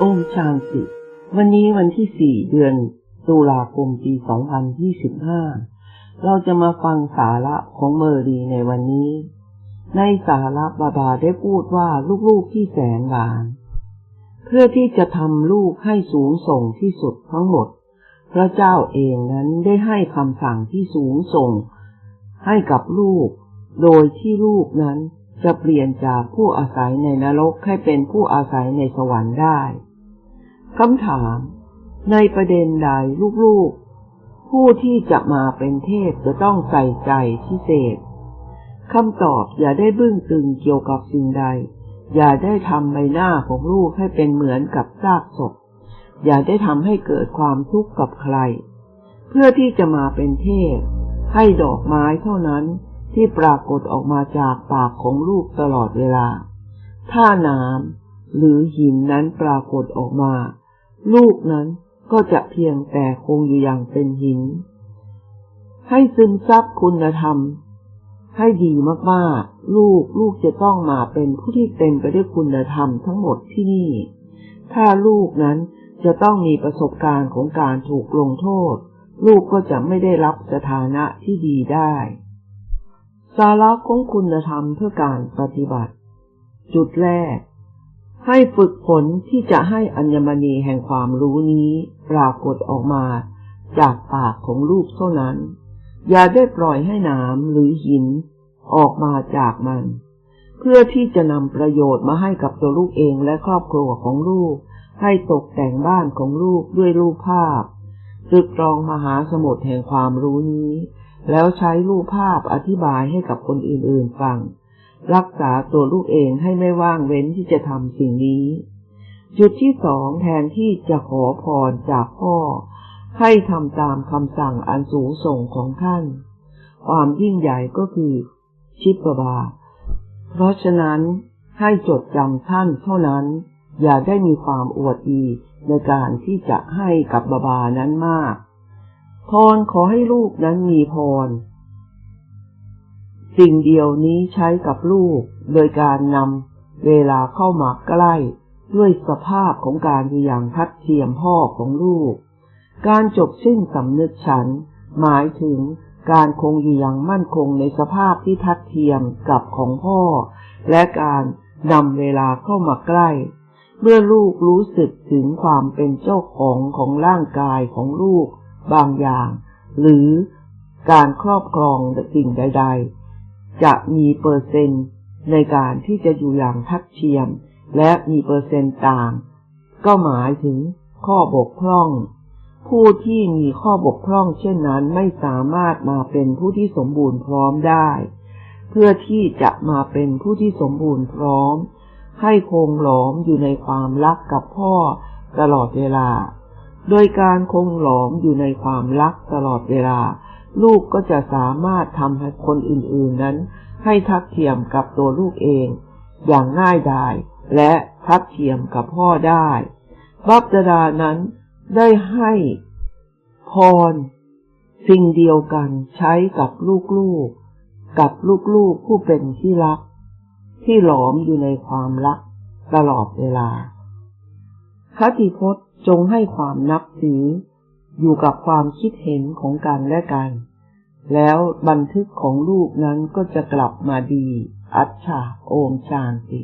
โอมชาติวันนี้วันที่สี่เดือน ตุลาคมปี 2025 เราจะมาฟังสาระของเมอรีในวันนี้ ในสาระบาบาได้พูดว่าลูกๆที่แสนหวาน เพื่อที่จะทำลูกให้สูงส่งที่สุดทั้งหมด พระเจ้าเองนั้นได้ให้คำสั่งที่สูงส่ง ให้กับลูก โดยที่ลูกนั้นจะเปลี่ยนจากผู้อาศัยในนรกให้เป็นผู้อาศัยในสวรรค์ได้ คำถาม ในประเด็นใดลูกๆ ผู้ที่จะมาเป็นเทพจะต้องใส่ใจพิเศษคำตอบอย่าได้บึ้งตึงเกี่ยวกับสิ่งใด อย่าได้ทำใบหน้าของลูกให้เป็นเหมือนกับซากศพ อย่าได้ทำให้เกิดความทุกข์กับใคร เพื่อที่จะมาเป็นเทพ ให้ดอกไม้เท่านั้นที่ปรากฏออกมาจากปากของลูกตลอดเวลา ถ้าน้ำหรือหินนั้นปรากฏออกมา ลูกนั้นก็จะเพียงแต่คงอยู่อย่างเป็นหิน ให้ซึมซับคุณธรรม ให้ดีมากๆ ลูกลูกจะต้องมาเป็นผู้ที่เต็มไปด้วยคุณธรรมทั้งหมดที่นี่ ถ้าลูกนั้นจะต้องมีประสบการณ์ของการถูกลงโทษ ลูกก็จะไม่ได้รับสถานะที่ดีได้ สาระของคุณธรรมเพื่อการปฏิบัติ จุดแรก ให้ฝึกฝนที่จะให้อัญมณีแห่งความรู้นี้ปรากฏออกมาจากปากของลูกเท่านั้น อย่าได้ปล่อยให้น้ำหรือหินออกมาจากมัน เพื่อที่จะนำประโยชน์มาให้กับตัวลูกเองและครอบครัวของลูก ให้ตกแต่งบ้านของลูกด้วยรูปภาพตึกรองมหาสมุทรแห่งความรู้นี้ แล้วใช้รูปภาพอธิบายให้กับคนอื่นๆฟัง รักษาตัวลูกเองให้ไม่ว่างเว้นที่จะทำสิ่งนี้ จุดที่สองแทนที่จะขอพรจากพ่อ ให้ทำตามคำสั่งอันสูงส่งของท่าน ความยิ่งใหญ่ก็คือ ชิปบา เพราะฉะนั้นให้จดจำท่านเท่านั้น อย่าได้มีความอวดดีในการที่จะให้กับบาบานั้นมาก พรขอให้ลูกนั้นมีพร สิ่งเดียวนี้ใช้กับลูก โดยการนำเวลาเข้ามาใกล้ ด้วยสภาพของการอยู่อย่างทัดเทียมพ่อของลูก การจบสิ้นสำนึกฉัน หมายถึงการคงอยู่อย่างมั่นคงในสภาพที่ทัดเทียมกับของพ่อ และการนำเวลาเข้ามาใกล้ เมื่อลูกรู้สึกถึงความเป็นเจ้าของของร่างกายของลูกบางอย่าง หรือการครอบครองสิ่งใด ๆ จะมีเปอร์เซนต์ในการที่จะอยู่อย่างทัดเทียม และมีเปอร์เซนต์ต่าง ก็หมายถึงข้อบกพร่อง ผู้ที่มีข้อบกพร่อง เช่นนั้นไม่สามารถมาเป็นผู้ที่สมบูรณ์พร้อมได้ เพื่อที่จะมาเป็นผู้ที่สมบูรณ์พร้อม ให้คงหลอมอยู่ในความรักกับพ่อตลอดเวลา โดยการคงหลอมอยู่ในความรักตลอดเวลา ลูกก็จะสามารถทำให้คนอื่นๆนั้น ให้ทักเทียมกับตัวลูกเอง อย่างง่ายดายและทักเทียมกับพ่อได้บัพดดานั้นได้ให้พร สิ่งเดียวกันใช้กับลูกๆ กับลูกๆผู้เป็นที่รัก ที่หลอมอยู่ในความรักตลอดเวลาคติพจน์จงให้ความนับถือ อยู่กับความคิดเห็นของกันและกัน แล้วบันทึกของลูกนั้นก็จะกลับมาดี อัจฉาโอมชานติ